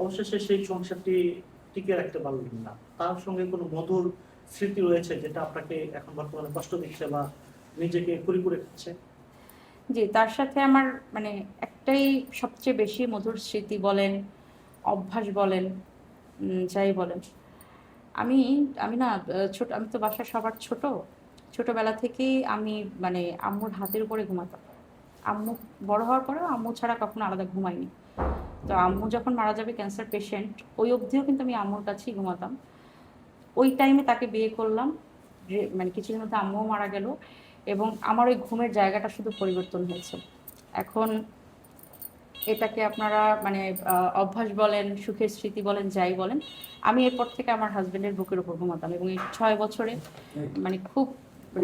অবশেষে সেই সংসারটি টিকে রাখতে পারলেন না। তার সঙ্গে কোনো মধুর স্মৃতি রয়েছে যেটা আপনাকে এখন বর্তমানে কষ্ট দিচ্ছে বা নিজেকে কুড়ি করে খাচ্ছে? জি, তার সাথে আমার মানে একটাই সবচেয়ে বেশি মধুর স্মৃতি বলেন, অভ্যাস বলেন যাই বলেন। আমি আমি না ছোট, আমি তো বাসার সবার ছোট। ছোটবেলা থেকেই আমি মানে আম্মুর হাতের উপরে ঘুমাতাম। আম্মু বড় হওয়ার পরেও আম্মু ছাড়া কখনো আলাদা ঘুমাইনি তো আম্মু যখন মারা যাবে ক্যান্সার পেশেন্ট ওই অবধিও কিন্তু আমি আম্মুর কাছেই ঘুমাতাম। ওই টাইমে তাকে বিয়ে করলাম মানে কিছুদিন মধ্যে আম্মুও মারা গেল এবং আমার ওই ঘুমের জায়গাটা শুধু পরিবর্তন হয়েছে। এখন এটাকে আপনারা মানে অভ্যাস বলেন, সুখের স্মৃতি বলেন, যাই বলেন, আমি এরপর থেকে আমার হাজবেন্ডের বুকের উপর ঘুমাতাম এবং এই ছয় বছরে মানে খুব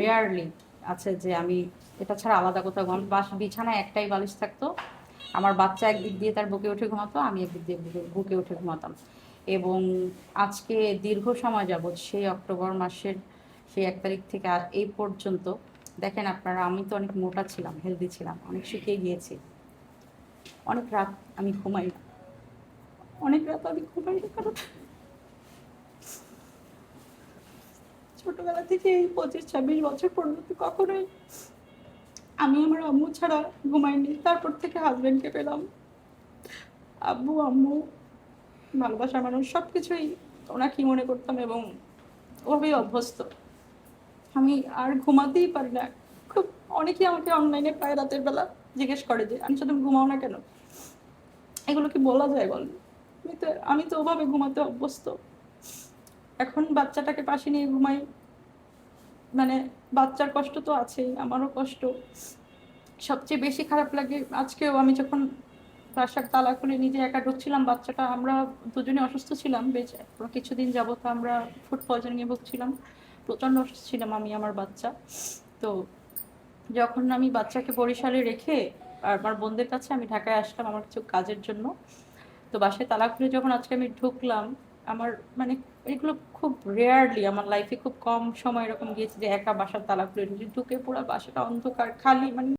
রেয়ারলি আছে যে আমি, এটা ছাড়া আলাদা কোথাও বাস বিছানায় একটাই বালিশ থাকতো আমার বাচ্চা একদিক দিয়ে তার বুকে উঠে ঘুমাতো, আমি একদিক দিয়ে বুকে- উঠে ঘুমাতাম। এবং আজকে দীর্ঘ সময় যাবৎ সেই অক্টোবর মাসের সেই এক তারিখ থেকে আর এই পর্যন্ত, দেখেন আপনারা, আমি তো অনেক মোটা ছিলাম হেলদি ছিলাম, অনেক শুকিয়ে গিয়েছি। অনেক রাত আমি ঘুমাই না। অনেক রাত আমি ঘুমাই না কারণ ছোটবেলা থেকে এই পঁচিশ, ছাব্বিশ বছর পর্যন্ত কখনোই আমি আমার আম্মু ছাড়া ঘুমাইনি, তারপর থেকে হাজব্যান্ডকে পেলাম। আব্বু, আম্মু, ভালোবাসার মানুষ সব কিছুই ওনাকেই মনে করতাম এবং ওভাবেই অভ্যস্ত। আমি আর ঘুমাতেই পারি না। খুব, অনেকেই আমাকে অনলাইনে পায় রাতের বেলা, জিজ্ঞেস করে যে, আমি তুমি ঘুমাও না কেন? এগুলো কি বলা যায় বল? আমি তো আমি তো ওভাবে ঘুমাতে অভ্যস্ত। এখন বাচ্চাটাকে পাশে নিয়ে ঘুমাই মানে বাচ্চার কষ্ট তো আছেই, আমারও কষ্ট। সবচেয়ে বেশি খারাপ লাগে আজকেও আমি যখন বাসার তালা খুলে নিজে একা ঢুকছিলাম, বাচ্চাটা, আমরা দুজনে অসুস্থ ছিলাম, বেশ কিছুদিন যাবত আমরা ফুড পয়জনিংয়ে ভুগছিলাম। প্রচণ্ড অসুস্থ ছিলাম আমি, আমার বাচ্চা। তো যখন আমি বাচ্চাকে বরিশালে রেখে আর আমার বোনদের কাছে আমি ঢাকায় আসলাম আমার কিছু কাজের জন্য, তো বাসায় তালা খুলে যখন আজকে আমি ঢুকলাম আমার মানে এগুলো খুব রেয়ারলি আমার লাইফে খুব কম সময় এরকম গিয়েছে যে একা বাসার তালা খুলে ঢুকে পুরো বাসাটা অন্ধকার, খালি মানে